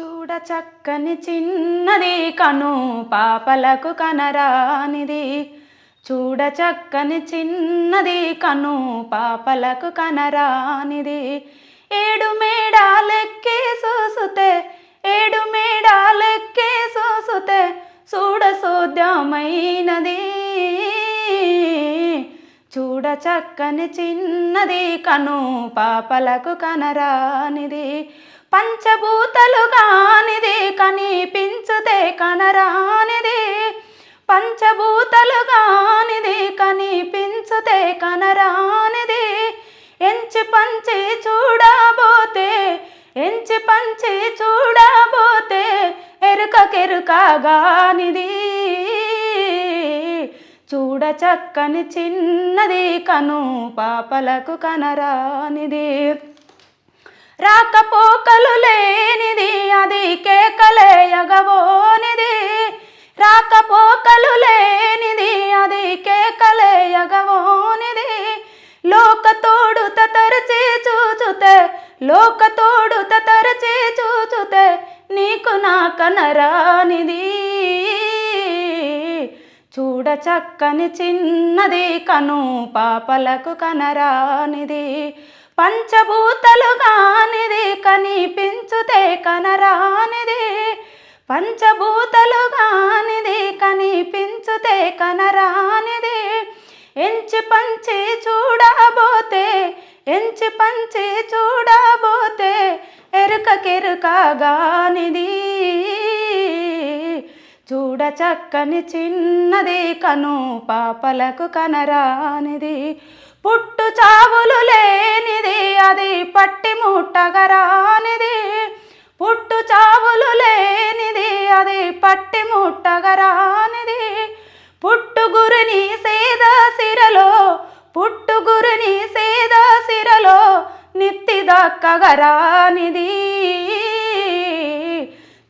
చూడ చక్కని చిన్నది కను పాపలకు కనరానిది. చూడ చక్కని చిన్నది కను పాపలకు కనరానిది. ఏడు మేడాలెక్కి చూసుతే ఏడు మేడాలెక్కి చూసుతే చూడ సోద్యమైనది. చూడ చక్కని చిన్నది కను పాపలకు కనరానిది. పంచభూతలు కానిది కనిపించుతే కనరానిది. పంచభూతలు కానిది కనిపించుతే కనరానిది. ఎంచి పంచి చూడబోతే ఎంచి పంచి చూడబోతే ఎరుకకెరుకగానిది చూడ చక్కని చిన్నది కను పాపలకు కనరానిది. రాకపోకలు లేనిది అది కేకలేయగవోనిది. రాకపోకలు లేనిది అది కేకలేయగవోనిది. లోక తోడుత తరచి చూచుతే లోక తోడుత తరచి చూచుతే నీకు నా కనరానిది. చూడ చక్కని చిన్నది కను పాపలకు కనరానిది. పంచభూతలు కానిది కనిపించుతే కనరానిది. పంచభూతలు కానిది కనిపించుతే కనరానిది. ఎంచి పంచి చూడబోతే ఎంచి పంచి చూడబోతే ఎరుకకెరుకగానిది చూడ చక్కని చిన్నది కను పాపలకు కనరానిది. పుట్టు చావులు లేనిది అది పట్టి ముట్టగరానిది పుట్టు చావులు లేనిది అది పట్టి ముట్టగరానిది పుట్టుగురిని సేద సిరలో పుట్టుగురిని సేద సిరలో నిత్తి దక్కగరానిది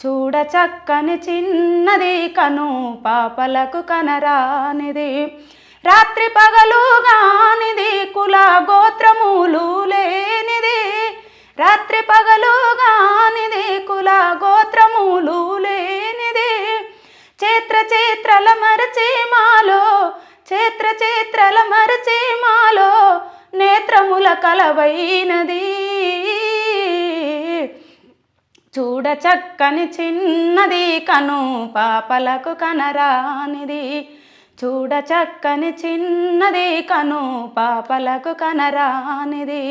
చూడ చక్కని చిన్నది కను పాపలకు కనరానిది. రాత్రి పగలు గానిది కుల గోత్రములు లేనిది. రాత్రి పగలు గానిది కుల గోత్రములు లేనిది. చేత్ర చేత్రల మరచి మాలో చేత్ర చేత్రల మరచి మాలో నేత్రముల కలవైనది. చూడ చక్కని చిన్నది కను పాపలకు కనరానిది. చూడ చక్కని చిన్నది కను పాపలకు కనరానిది.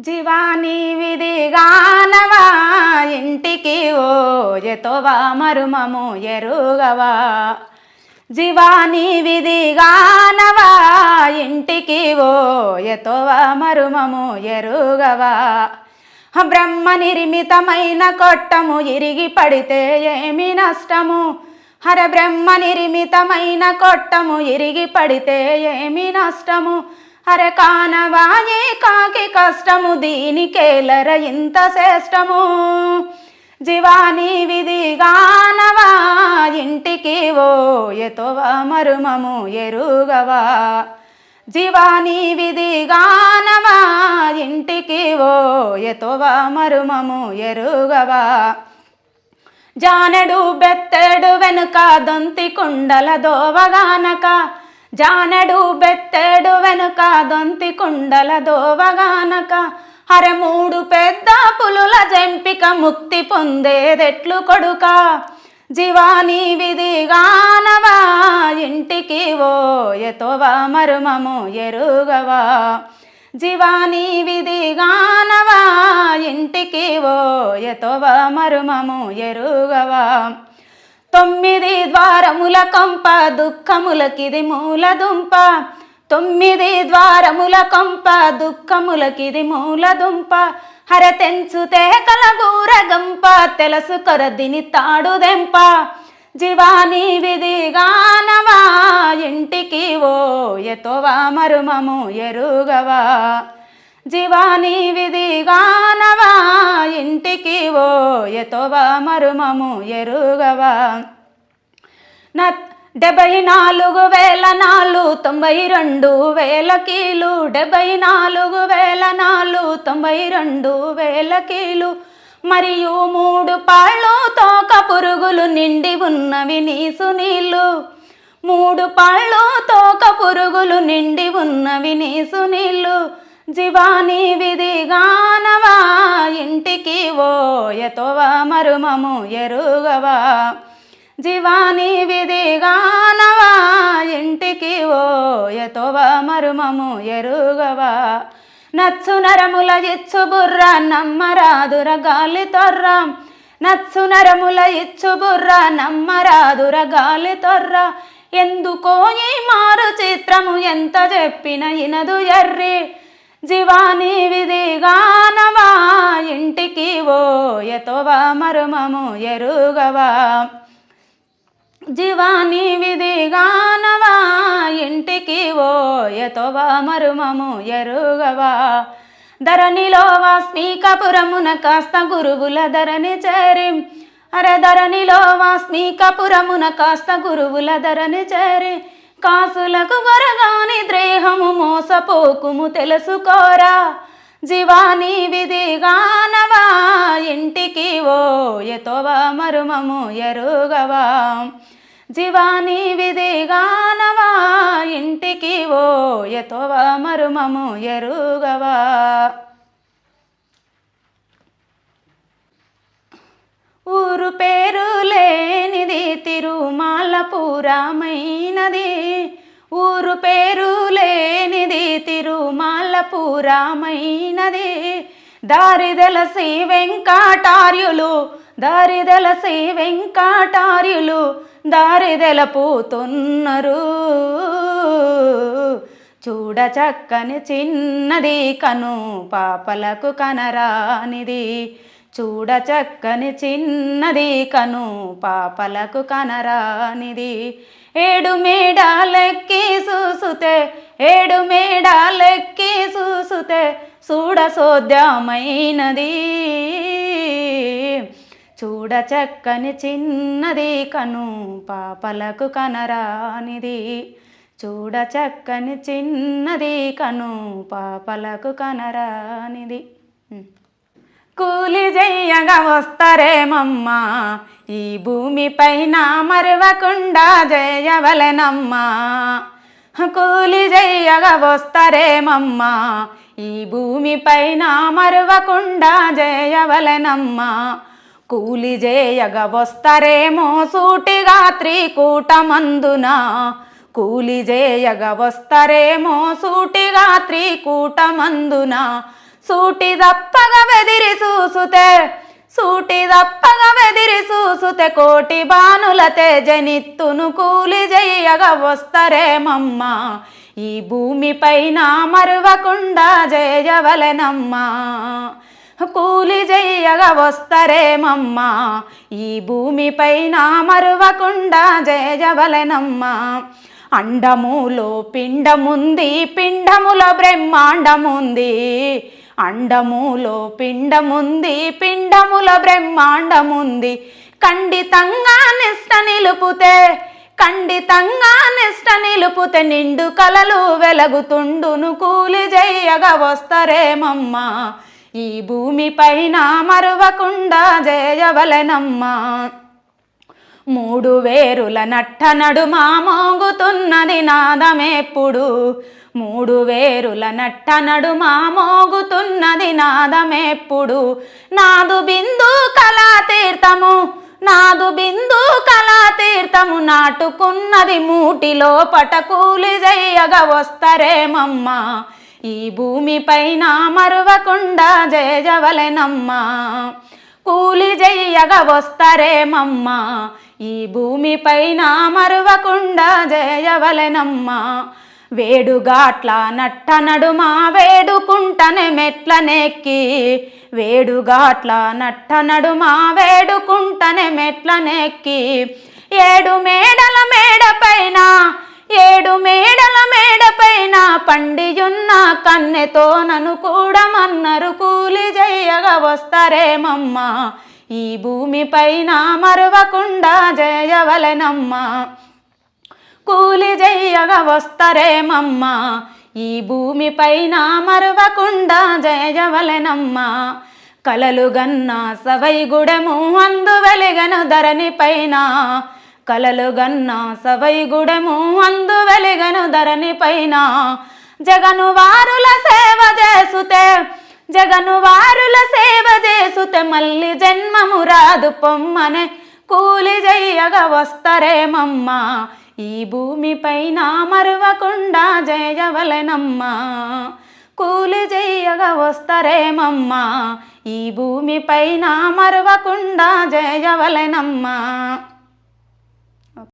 జీవాని విధిగానవా ఇంటికి ఓ ఎతోవా మరుమము ఎరుగవా. జీవాని విధిగానవా ఇంటికి ఓ ఎతోవా మరుమము ఎరుగవా. బ్రహ్మ నిర్మితమైన కొట్టము ఇరిగి పడితే ఏమి నష్టము? హర బ్రహ్మ నిర్మితమైన కొట్టము ఇరిగి పడితే ఏమి నష్టము? హర కానవాయే కాకి కష్టము దీనికేలర ఇంత శ్రేష్టము. జీవాని విధిగానవా ఇంటికి ఓ ఎతోవా మరుమము ఎరుగవా? జీవాని విధిగానవా ఇంటికి ఓ ఎతోవా మరుమము ఎరుగవా. జానడు బెత్తడు వెనుక దొంతి కుండల దోవగానక. జానడు బెత్తడు వెనుక దొంతి కుండల దోవగానక. హర మూడు పెద్ద పులుల జంపిక ముక్తి పొందేదెట్లు కొడుకా. జీవాని విధిగానవా ఇంటికి ఓ ఎతోవా మరుమము ఎరుగవా. జీవాని విధిగానవా ఇంటికి ఓ ఎతోవా మరుమము ఎరుగవా. తొమ్మిది ద్వారముల కంప దుఃఖములకిది మూలదుంప తొమ్మిది ద్వారముల కొంప దుఃఖములకిది మూలదుంప. హర కలగూరగంప కలగూర గంప తెలుసు కొరదిని తాడుదెంప. జీవాని విధిగానవా ఇంటికి ఓ ఎతోవా మరుమము ఎరుగవా. జీవాని విధిగానవా ఇంటికి ఓ ఎతోవా మరుమము ఎరుగవా. నా డెబ్బై నాలుగు వేల నాలుగు తొంభై రెండు వేల కీలు. డెబ్బై నాలుగు వేల నాలుగు తొంభై రెండు వేల కీలు. మరియు మూడు పాళ్ళు తోక పురుగులు నిండి ఉన్నవి నీసు నీళ్ళు. మూడు పాళ్ళు తోక పురుగులు నిండి ఉన్నవి నీసు నీళ్ళు. జీవాని విధిగానవా ఇంటికి ఓయతోవా మరుమము ఎరుగవా. జీవాని విధిగానవా ఇంటికి ఓ ఎతోవ మరుమము ఎరుగవా? నచ్చు నరముల ఇచ్చు బుర్ర నమ్మరాదుర గాలి తొర్ర. నచ్చు నరముల ఇచ్చు బుర్ర నమ్మరాదుర గాలి తొర్ర. ఎందుకో ఈ మారు చిత్రము ఎంత చెప్పిన ఇనదు ఎర్రి. జీవాని విధిగానవా ఇంటికి ఓ ఎతోవ మరుమము ఎరుగవా? జీవాని విధిగానవా? ఇంటికి ఓయతోవా? మరుమము ఎరుగవా? ధరణిలో వాస్మీకపురమున కాస్త గురువుల ధరణి చేరి. అరే ధరణిలో వాస్మీకపురమున కాస్త గురువుల ధరణి చేరి. కాసులకు గొరగాని ద్రేహము మోసపోకుము తెలుసుకోరా? జీవాని విధిగానవా? ఇంటికి ఓయతోవా? మరుమము ఎరుగవా? జీవాని విధిగానవా ఇంటికి ఓ ఎతోవ మరుమము ఎరుగవా. ఊరు పేరు లేనిది తిరుమాలపురమైనది ఊరు పేరు లేనిది తిరుమాలపురమైనది దారిదలసి వెంకటార్యులు దారిదలసి వెంకటార్యులు దారిదెలపుతున్నారు. చూడ చక్కని చిన్నది కను పాపలకు కనరానిది. చూడ చక్కని చిన్నది కను పాపలకు కనరానిది. ఏడు మేడాలెక్కి చూసుతే ఏడు మేడాలెక్కి చూసుతే చూడ సోద్యమైనది. చూడ చక్కని చిన్నది కను పాపలకు కనరానిది. చూడ చక్కని చిన్నది కను పాపలకు కనరానిది. కూలి చెయ్యగా వస్తారేమమ్మా? ఈ భూమిపైన మరవకుండా జయవలెనమ్మా కూలి చెయ్యగా వస్తారేమమ్మా? ఈ భూమిపైన మరవకుండా జయవలెనమ్మా కూలి చేయగ వస్తారేమో సూటిగా త్రికూటమందున కూలి చేయగా వస్తారేమో సూటిగా త్రికూటమందున సూటి దప్పగా వెదిరి చూసుతే సూటి దప్పగా వెదిరి చూసుతే కోటి బానుల తేజనిత్తును కూలి చేయగ వస్తారేమమ్మా. ఈ భూమిపైన మరువకుండా జయవలెనమ్మా. కూలి చెయ్యగా వస్తారేమమ్మా ఈ భూమిపైన మరువకుండా జయవలెనమ్మా అండములో పిండముంది పిండముల బ్రహ్మాండముంది. అండములో పిండముంది పిండముల బ్రహ్మాండముంది. ఖండితంగా నిష్ట నిలుపుతే ఖండితంగా నిష్ట నిలుపుతే నిండు కలలు వెలగుతుండును. కూలి జయ్యగా వస్తారేమమ్మా ఈ భూమిపైన మరువకుండా జయవలెనమ్మా. మూడు వేరుల నట్ట నడుమ మోగుతున్నది నాదమెప్పుడు. మూడు వేరుల నట్ట నడుమ మోగుతున్నది నాదమెప్పుడు. నాదు బిందు కళా తీర్థము నాదు బిందు కళా తీర్థము నాటుకున్నది మూటిలో పటకూలి జయ్యగా వస్తారేమమ్మా. ఈ భూమిపైన మరువకుండా జయజవలెనమ్మా. కూలి జయ్యగా వస్తారేమమ్మా ఈ భూమిపైన మరువకుండా జయవలెనమ్మా వేడుగాట్ల నట్ట నడుమ వేడుకుంటనే మెట్లనెక్కి. వేడుగాట్ల నట్ట నడుమ వేడుకుంటనే మెట్లనెక్కి. ఏడు మేడల మేడ వస్తారేమమ్మా? ఈ భూమిపైన మరువకుండా జయవలెనమ్మా. కూలి జయ్యగా వస్తారేమమ్మా? ఈ భూమిపైన మరువకుండా జయవలెనమ్మా. కలలు గన్న సవై అందు వెలిగను ధరణి పైన కలలు గన్న సవై గుడము అందు వెలిగను ధరణి పైన జగను వారుల సేవ చేసుతే జగను వారుల సేవ చేసుతే మళ్ళీ జన్మము రాదు పొమ్మనే. కూలి జయ్యగా వస్తరేమమ్మా ఈ భూమిపైన మరువకుండా జయవలెనమ్మా. కూలి చెయ్యగా వస్తారేమమ్మా ఈ భూమిపైన మరువకుండా జయవలెనమ్మా.